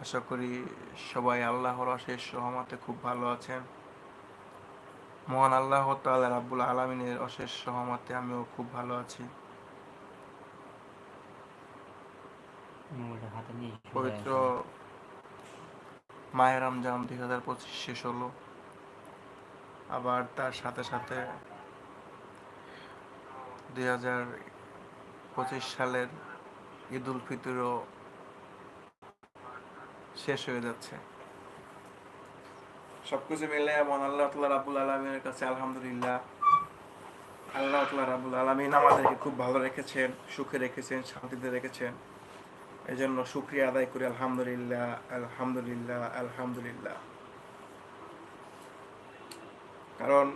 আশা করি সবাই আল্লাহর অশেষ রহমতে খুব ভালো আছেন মহান আল্লাহ তাআলা রাব্বুল আলামিনের অশেষ রহমতে আমিও খুব ভালো আছি পবিত্র। মাহে রমজান দুই হাজার পঁচিশ শেষ হলো আবার তার সাথে সাথে দুই হাজার পঁচিশ সালের ঈদ উল ফিতরও শেষ হয়ে যাচ্ছে। সবকিছু মিলে মন আল্লাহ তাল্লাহ রাবুল আলমিনের কাছে আলহামদুলিল্লাহ। আল্লাহ তাল্লাহ রাবুল আলমিন আমাদেরকে খুব ভালো রেখেছেন, সুখে রেখেছেন, শান্তিতে রেখেছেন। এই জন্য শুক্রিয়া আদায় করি, আলহামদুলিল্লাহ আলহামদুলিল্লাহ আলহামদুলিল্লাহ। কারণ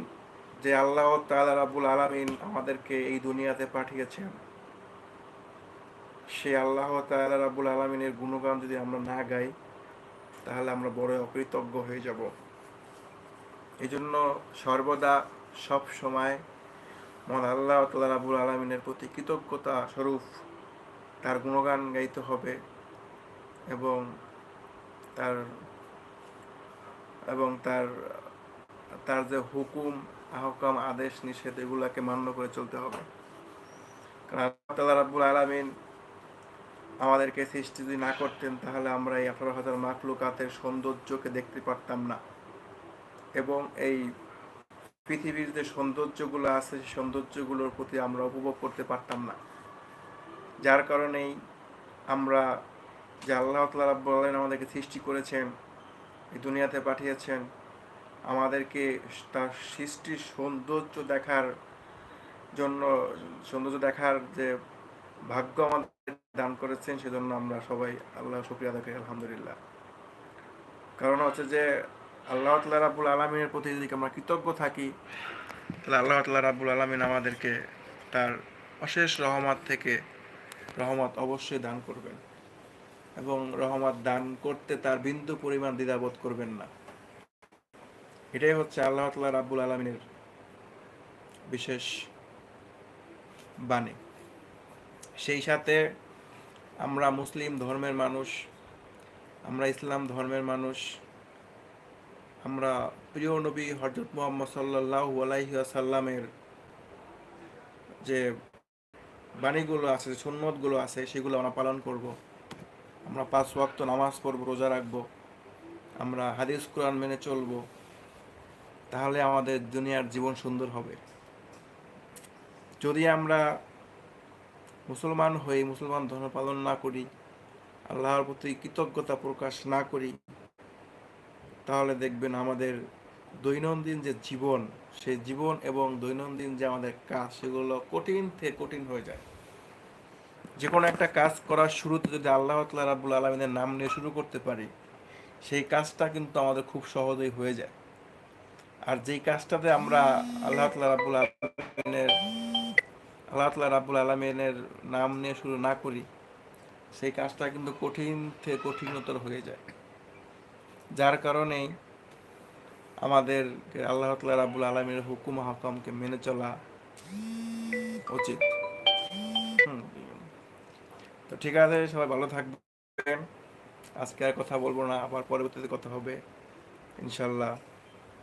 যে আল্লাহ তাআলা রাব্বুল আলামিন আমাদেরকে এই দুনিয়াতে পাঠিয়েছেন, সে আল্লাহ তাআলা রাব্বুল আলামিনের গুণগান যদি আমরা না গাই তাহলে আমরা বড় অকৃতজ্ঞ হয়ে যাব। এই জন্য সর্বদা সব সময় মন আল্লাহ তাআলা রাব্বুল আলামিনের প্রতি কৃতজ্ঞতা স্বরূপ তার গুণগান গাইতে হবে এবং তার এবং তার তার যে হুকুম, আহকাম, আদেশ, নিষেধ, এগুলাকে মান্য করে চলতে হবে। কারণ আল্লাহ তাআলা রাব্বুল আলামিন আমাদেরকে সৃষ্টি যদি না করতেন, তাহলে আমরা এই আঠারো হাজার মাখলুকাতের সৌন্দর্যকে দেখতে পারতাম না। এবং এই পৃথিবীর যে সৌন্দর্যগুলো আছে, সেই সৌন্দর্যগুলোর প্রতি আমরা উপভোগ করতে পারতাম না। যার কারণেই আমরা যে আল্লাহ তাআলা রাব্বুল আমাদেরকে সৃষ্টি করেছেন, এই দুনিয়াতে পাঠিয়েছেন, আমাদেরকে তার সৃষ্টির সৌন্দর্য দেখার জন্য, সৌন্দর্য দেখার যে ভাগ্য আমাদের দান করেছেন, সেজন্য আমরা সবাই আল্লাহ শুক্রিয়া করি, আলহামদুলিল্লাহ। কারণ হচ্ছে যে আল্লাহ তাল্লাহ রাবুল আলমিনের প্রতি যদি আমরা কৃতজ্ঞ থাকি, তাহলে আল্লাহ তাল্লাহ রাবুল আলমিন আমাদেরকে তার অশেষ রহমত থেকে রহমত অবশ্যই দান করবেন। এবং রহমত দান করতে তার বিন্দু পরিমাণ দ্বিধাবোধ করবেন না। এটাই হচ্ছে আল্লাহ তাল্লাহ রাব্বুল আলমিনের বিশেষ বাণী। সেই সাথে আমরা মুসলিম ধর্মের মানুষ, আমরা ইসলাম ধর্মের মানুষ, আমরা প্রিয় নবী হজরত মোহাম্মদ সাল্লাহ আলাইসাল্লামের যে বাণীগুলো আছে সুন্নতগুলো আছে, সেগুলো আমরা পালন করব। আমরা পাঁচ ওয়াক্ত নামাজ পড়ব, রোজা রাখব। আমরা হাদিস, কোরআন মেনে চলবো। তাহলে আমাদের দুনিয়ার জীবন সুন্দর হবে। যদি আমরা মুসলমান হয়ে মুসলমান ধর্ম পালন না করি, আল্লাহর প্রতি কৃতজ্ঞতা প্রকাশ না করি, তাহলে দেখবেন আমাদের দৈনন্দিন যে জীবন সেই জীবন এবং দৈনন্দিন যে আমাদের কাজ, সেগুলো কঠিন থেকে কঠিন হয়ে যায়। যে কোনো একটা কাজ করার শুরুতে যদি আল্লাহ তাল্লাহ রাবুল আলমিনের নাম নিয়ে শুরু করতে পারি, সেই কাজটা কিন্তু আমাদের খুব সহজেই হয়ে যায়। আর যেই কাজটাতে আমরা আল্লাহ তাল্লাহ রাবুল আলমিনের আল্লাহ তালা রাবুল আলমিনের নাম নিয়ে শুরু না করি, সেই কাজটা কিন্তু কঠিন থেকে কঠিনতর হয়ে যায়। যার কারণেই আমাদের আল্লাহ তাল্লাহ রাবুল আলমীর হুকুম হাকামকে মেনে চলা উচিত। তো ঠিক আছে, সবাই ভালো থাকবেন। আজকে আর কথা বলব না, আবার পরবর্তীতে কথা হবে। ইনশাল্লাহ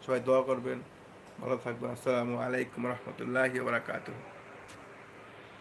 সবাই দোয়া করবেন। ভালো থাকবেন। আসসালামু আলাইকুম রহমতুল্লাহি বারাকাতুহ।